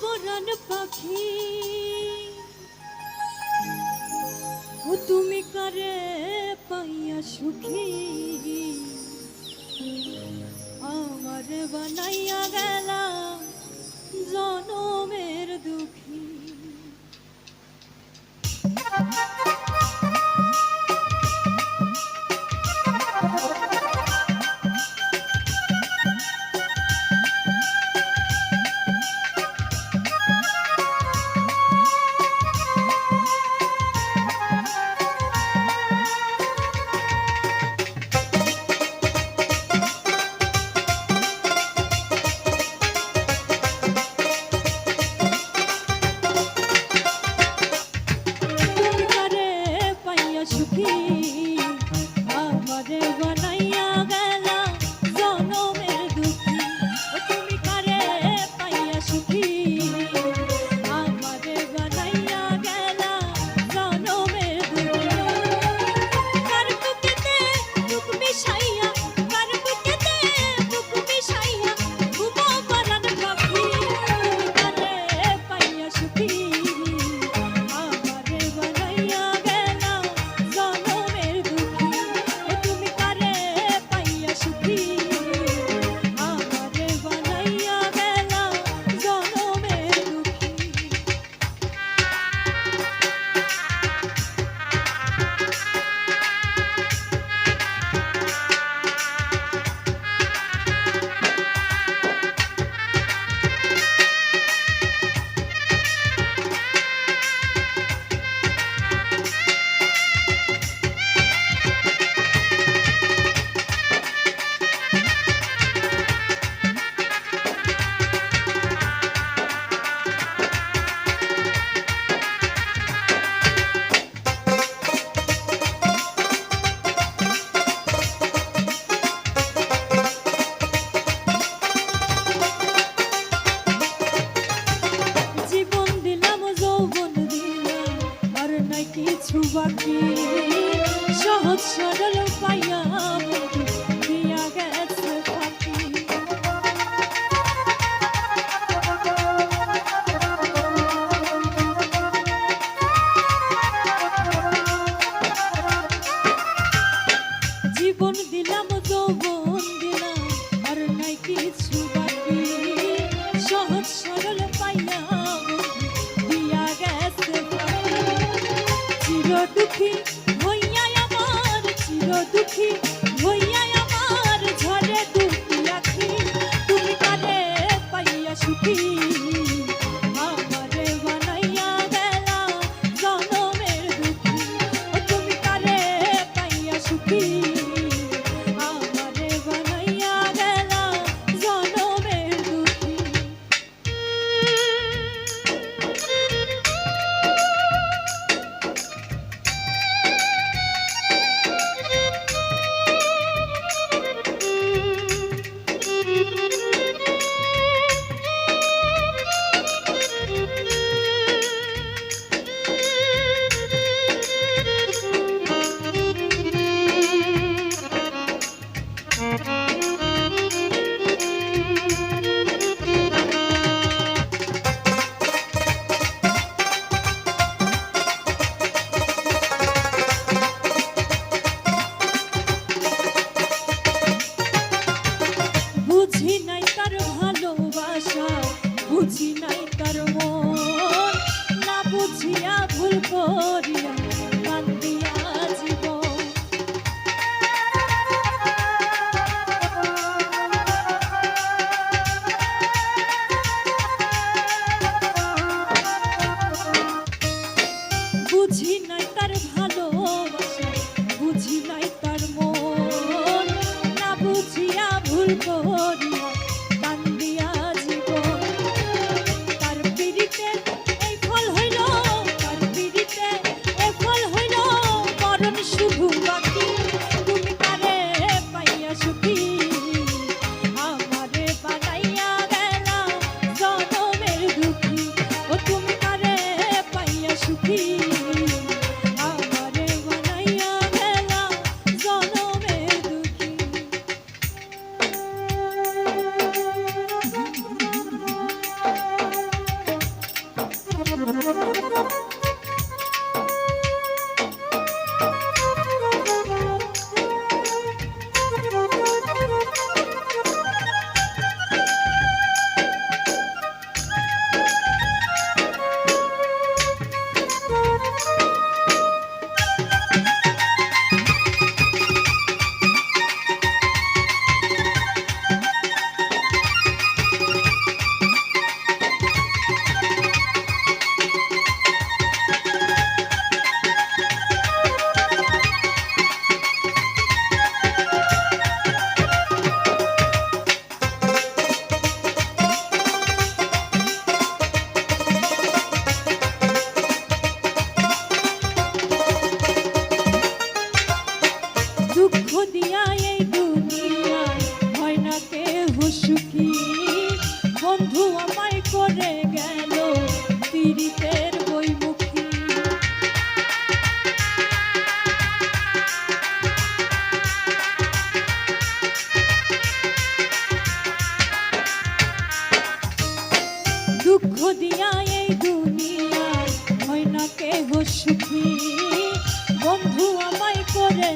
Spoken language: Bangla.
পরাণ পাখি। ও তুমি করে পাইয়া সুখী? আমার বানাইয়া গেলা বন্দিনা আর নাই কিছু আসব গো সুখী বন্ধু আমায় করে